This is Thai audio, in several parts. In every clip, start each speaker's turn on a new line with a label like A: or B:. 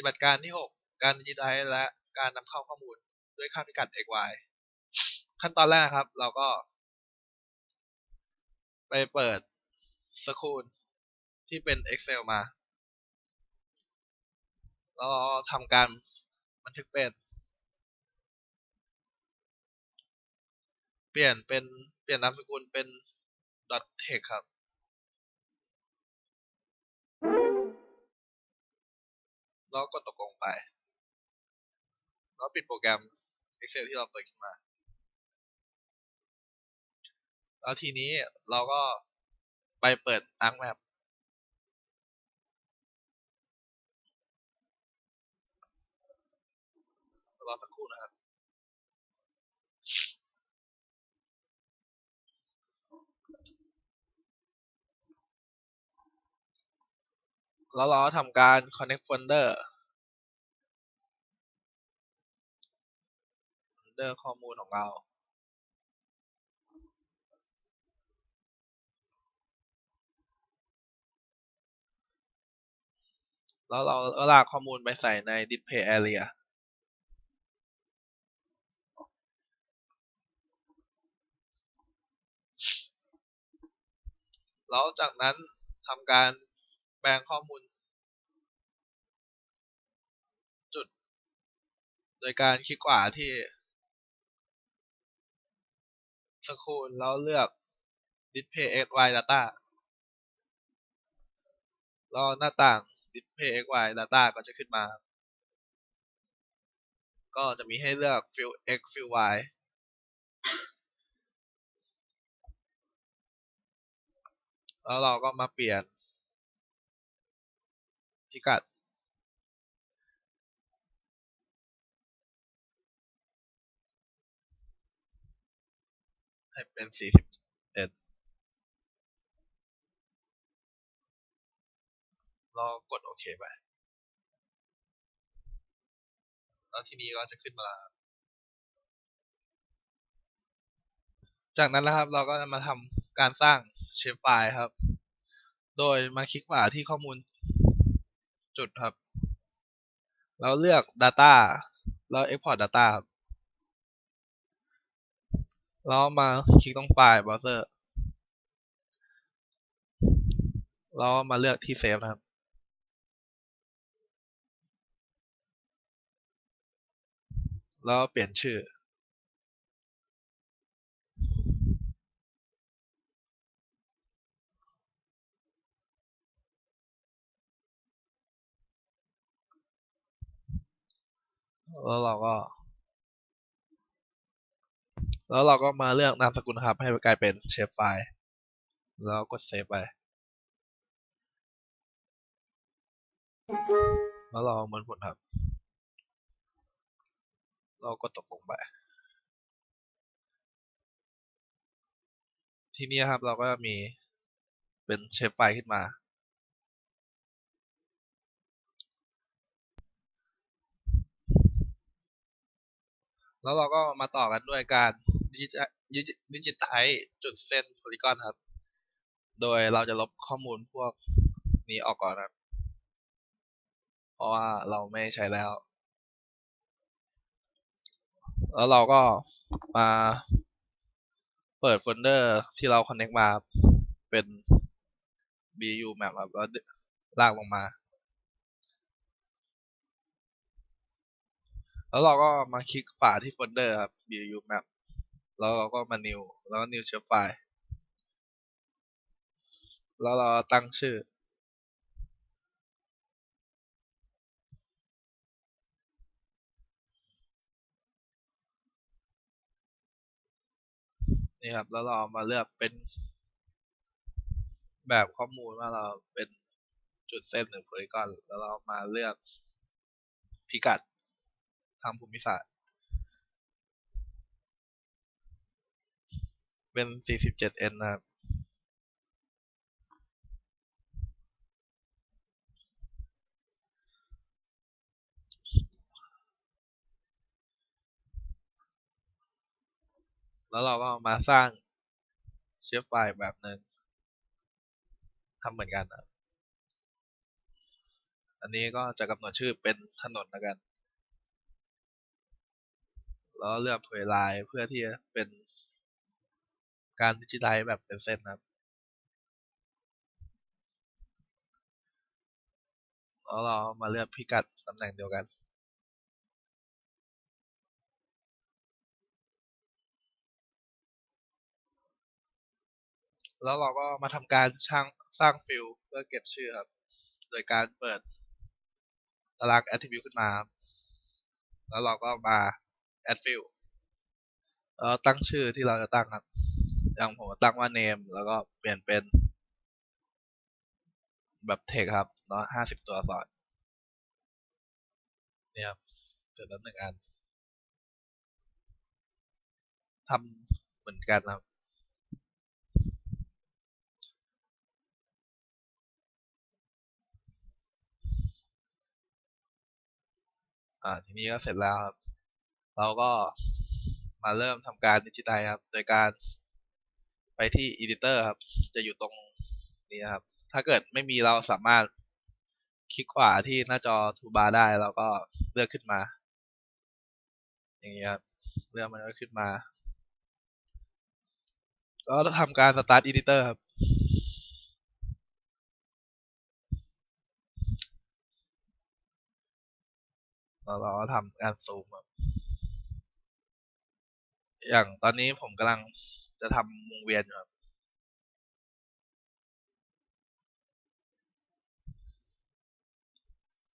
A: ฏิบัติการที่ 6 การดิจิทัลและการนำเข้าข้อมูลด้วยค่าพิกัด x y ขั้นตอนแรกครับ เราก็ ไปเปิดสกูลที่เป็น Excel มาแล้วทำการบันทึกเป็น เปลี่ยนเป็นเปลี่ยนนามสกุลเป็น .text ครับ แล้วกดตกลงไป แล้วปิดโปรแกรม Excel ที่เราเปิดขึ้นมา แล้วทีนี้เราก็ไปเปิด ArcMap รอสักครู่นะครับ แล้วเราทำการ connect folder folder ข้อมูลของเราแล้วเราลากข้อมูลไปใส่ใน display area แล้วจากนั้นทำการ แปลงข้อมูล จุด โดยการคลิกขวาที่สกูลแล้วเลือก display xy data แล้วหน้าต่าง display xy data ก็จะขึ้นมา ก็จะมีให้เลือก field x field y แล้วเราก็มาเปลี่ยน พิกัด ให้เป็น41เรากดโอเคไป แล้วทีนี้ก็จะขึ้นมา จากนั้นนะครับเราก็จะมาทำการสร้างเชฟไฟล์ครับ โดยมาคลิกขวาที่ข้อมูล จุดครับแล้วเลือก Data แล้ว Export Data ครับแล้วมาคลิกตรงไฟล์ Browser แล้วมาเลือกที่เซฟนะครับ แล้วเปลี่ยนชื่อ แล้วเราก็ แล้วเราก็มาเลือกนามสกุลครับ ให้กลายเป็นเชฟไฟล์ แล้วกดเซฟไป แล้วเราเหมือนผลครับ เราก็ตกลงไป ทีนี้ครับเราก็มีเป็นเชฟไฟล์ขึ้นมา แล้วเราก็มาต่อกันด้วยการดิจิทัลจุดเส้นโพลีกอนครับ โดยเราจะลบข้อมูลพวกนี้ออกก่อนครับ เพราะว่าเราไม่ใช้แล้ว แล้วเราก็มาเปิดโฟลเดอร์ที่เรา connect มาเป็น bu map ครับแล้วลากลงมา แล้วเราก็มาคลิกขวาที่โฟลเดอร์ครับ bu map แล้วเราก็มา new แล้ว new เชื้อไฟล์แล้วเราตั้งชื่อ นี่ครับ แล้วเรามาเลือกเป็นแบบข้อมูลว่าเราเป็นจุดเส้นหรือโพลีกอนแล้วเรามาเลือกพิกัด ทางภูมิศาสตร์ เป็น 47n นะครับแล้วเราก็มาสร้างเชฟไฟล์แบบหนึ่งทำเหมือนกันนะอันนี้ก็จะกำหนดชื่อเป็นถนนแล้วกัน แล้วเลือกถวยลายเพื่อที่จะเป็นการดิจิทัลแบบเป็นเส้นครับแล้วเรามาเลือกพิกัดตำแหน่งเดียวกัน แล้วเราก็มาทำการช่างสร้างฟิลเพื่อเก็บชื่อครับ โดยการเปิดตาราง attribute ขึ้นมา แล้วเราก็มา add field แล้วตั้งชื่อที่เราจะตั้งครับ อย่างผมตั้งว่า name แล้วก็เปลี่ยนเป็น แบบ text ครับเนาะห้าสิบตัวอักษรเนี่ยครับเสร็จแล้วหนึ่งอันทำเหมือนกันครับอ่าทีนี้ก็เสร็จแล้วครับ เราก็มาเริ่มทำการดิจิทัลครับ โดยการไปที่ editor ครับ จะอยู่ตรงนี้ครับ ถ้าเกิดไม่มีเราสามารถคลิกขวาที่หน้าจอทูบาร์ได้เราก็เลือกขึ้นมา อย่างนี้ครับเลือกมันก็ขึ้นมาก็ทำการ start editor ครับเราก็ทำการซูมครับ อย่างตอนนี้ผมกำลังจะทำวงเวียนอยู่ครับ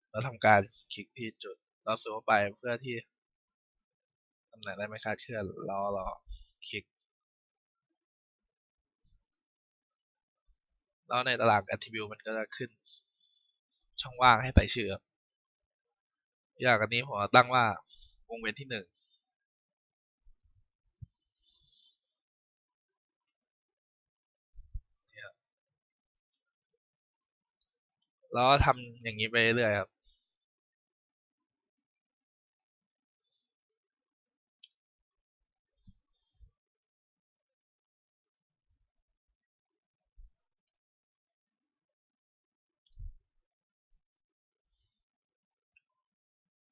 A: แล้วทำการคลิกที่จุดแล้วซูเข้าไปเพื่อที่ตำแหน่งได้ไม่คาดเคลื่อนราเราคลิกแล้วในตาราง attribute มันก็จะขึ้น ช่องว่างให้ใส่ชื่ออย่างอันนี้ผมตั้งว่าวงเวียนที่หนึ่ง แล้วทำอย่างนี้ไปเรื่อยครับ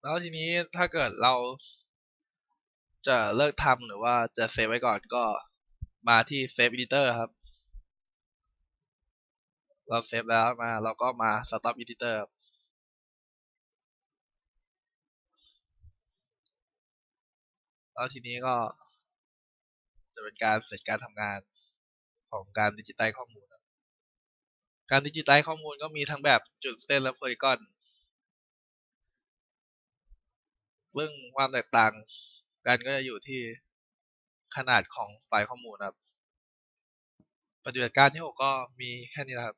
A: แล้วทีนี้ถ้าเกิดเราจะเลิกทำหรือว่าจะเซฟไว้ก่อนก็มาที่ Save Editor ครับ เราเซฟแล้วมาเราก็มา Stop Editor ครับแล้วทีนี้ก็จะเป็นการเสร็จการทำงานของการดิจิตอลข้อมูล การดิจิตอลข้อมูลก็มีทั้งแบบจุดเส้นและโพลีกอนซึ่งความแตกต่างกันก็จะอยู่ที่ขนาดของไฟล์ข้อมูลครับ ปฏิบัติการที่ 6 ก็มีแค่นี้นะครับ